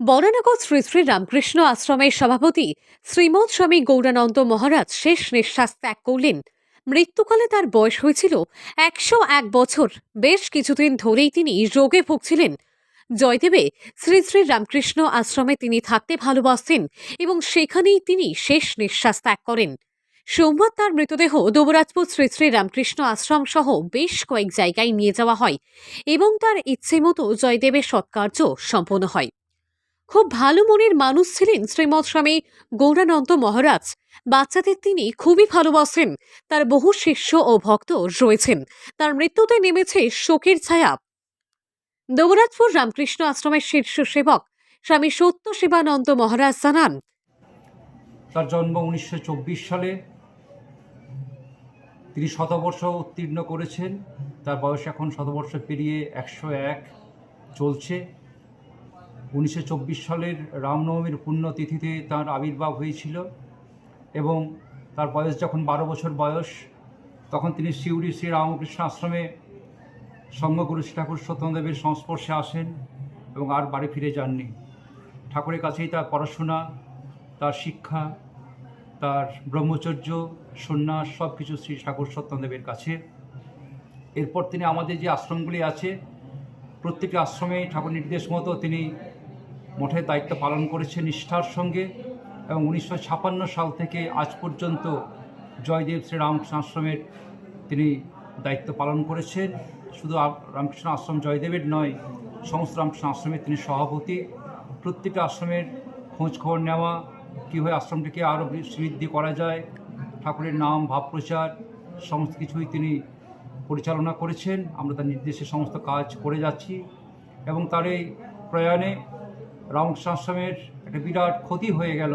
বরানগর শ্রী শ্রী রামকৃষ্ণ আশ্রমের সভাপতি শ্রীমৎ স্বামী গৌরানন্দ মহারাজ শেষ নিঃশ্বাস ত্যাগ করলেন। মৃত্যুকালে তার বয়স হয়েছিল একশো এক বছর। বেশ কিছুদিন ধরেই তিনি রোগে ভুগছিলেন। জয়দেবে শ্রী শ্রী রামকৃষ্ণ আশ্রমে তিনি থাকতে ভালোবাসতেন এবং সেখানেই তিনি শেষ নিঃশ্বাস ত্যাগ করেন। সোমবার তার মৃতদেহ দুবরাজপুর শ্রী শ্রী রামকৃষ্ণ আশ্রম সহ বেশ কয়েক জায়গায় নিয়ে যাওয়া হয় এবং তার ইচ্ছে মতো জয়দেবের সৎকার্য সম্পন্ন হয়। খুব ভালো মনের মানুষ ছিলেন শ্রীমৎ স্বামী গৌরানন্দ মহারাজ। বাচ্চাদের তিনি খুবই ভালোবাসেন। তার বহু শিষ্য ও ভক্ত রয়েছেন। তার মৃত্যুতে নেমেছে শোকের ছায়া। দেবরাজপুর রামকৃষ্ণ আশ্রমের শীর্ষ সেবক স্বামী সত্য শিবানন্দ মহারাজ জানান, তার জন্ম উনিশশো চব্বিশ সালে। তিনি শতবর্ষ উত্তীর্ণ করেছেন। তার বয়স এখন শতবর্ষ পেরিয়ে একশো এক চলছে। উনিশশো চব্বিশ সালের রামনবমীর পুণ্যতিথিতে তার আবির্ভাব হয়েছিল এবং তার বয়স যখন বারো বছর বয়স, তখন তিনি শিউরি শ্রী রামকৃষ্ণ আশ্রমে সঙ্গগুরু শ্রী ঠাকুর সত্যদেবের সংস্পর্শে আসেন এবং আর বাড়ি ফিরে যাননি। ঠাকুরের কাছেই তার পড়াশোনা, তার শিক্ষা, তার ব্রহ্মচর্য, সন্ন্যাস সব কিছু শ্রী ঠাকুর সত্যদেবের কাছে। এরপর তিনি আমাদের যে আশ্রমগুলি আছে, প্রত্যেকটি আশ্রমে ঠাকুর নির্দেশ মতো তিনি মঠের দায়িত্ব পালন করেছেন নিষ্ঠার সঙ্গে এবং উনিশশো সাল থেকে আজ পর্যন্ত জয়দেব শ্রীরামকৃষ্ণ আশ্রমের তিনি দায়িত্ব পালন করেছেন। শুধু রামকৃষ্ণ আশ্রম জয়দেবের নয়, সমস্ত রামকৃষ্ণ আশ্রমের তিনি সভাপতি। প্রত্যেকটা আশ্রমের খোঁজ খবর নেওয়া কীভাবে আশ্রমটিকে আরও বৃদ্ধি করা যায়, ঠাকুরের নাম ভাব প্রচার সমস্ত কিছুই তিনি পরিচালনা করেছেন। আমরা তার নির্দেশে সমস্ত কাজ করে যাচ্ছি এবং তার এই প্রয়াণে আশ্রমের একটা বিরাট ক্ষতি হয়ে গেল।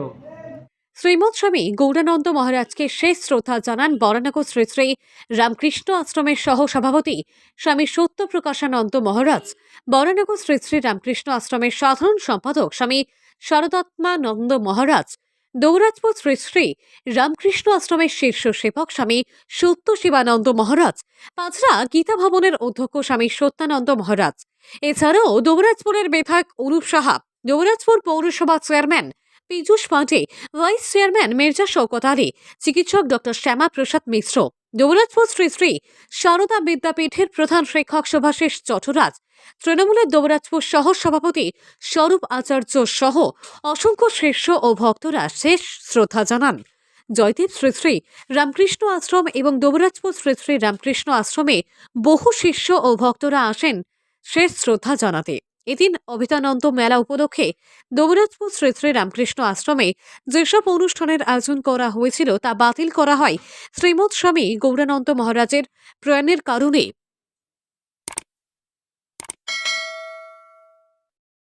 শ্রীমৎ স্বামী গৌরানন্দ মহারাজকে শেষ শ্রদ্ধা জানান বরানগর শ্রী শ্রী রামকৃষ্ণ আশ্রমের সহ সভাপতি স্বামী সত্যপ্রকাশানন্দ মহারাজ, বরানগর শ্রী শ্রী রামকৃষ্ণ আশ্রমের সাধারণ সম্পাদক স্বামী শারদাত্মানন্দ মহারাজ দৌরাজপুর শ্রী শ্রী রামকৃষ্ণ আশ্রমের শীর্ষ সেবক স্বামী সত্য শিবানন্দ মহারাজ, পাঁচরা গীতা ভবনের অধ্যক্ষ স্বামী সত্যানন্দ মহারাজ। এছাড়াও দৌরাজপুরের বিধায়ক অনুপ সাহা দৌরাজপুর পৌরসভা chairman Piyush Pandey, vice chairman Mirza Shawkat Ali, চিকিৎসক ডক্টর শ্যামা প্রসাদ মিশ্র। দৌলতপুর শ্রী শ্রী সারদা বিদ্যাপীঠের প্রধান শিক্ষক শুভাশিস চট্টরাজ, তৃণমূলের দৌরাজপুর সহ সভাপতি স্বরূপ আচার্য সহ অসংখ্য শিষ্য ও ভক্তরা শেষ শ্রদ্ধা জানান। জয়দেব শ্রী শ্রী রামকৃষ্ণ আশ্রম এবং দৌরাজপুর শ্রী শ্রী রামকৃষ্ণ আশ্রমে বহু শিষ্য ও ভক্তরা আসেন শেষ শ্রদ্ধা জানাতে। এদিন অভিতানন্দ মেলা উপলক্ষে দৌরাজপুর শ্রী শ্রী রামকৃষ্ণ আশ্রমে যেসব অনুষ্ঠানের আয়োজন করা হয়েছিল তা বাতিল করা হয়। শ্রীমৎ স্বামী গৌরানন্দ মহারাজের প্রয়াণের কারণে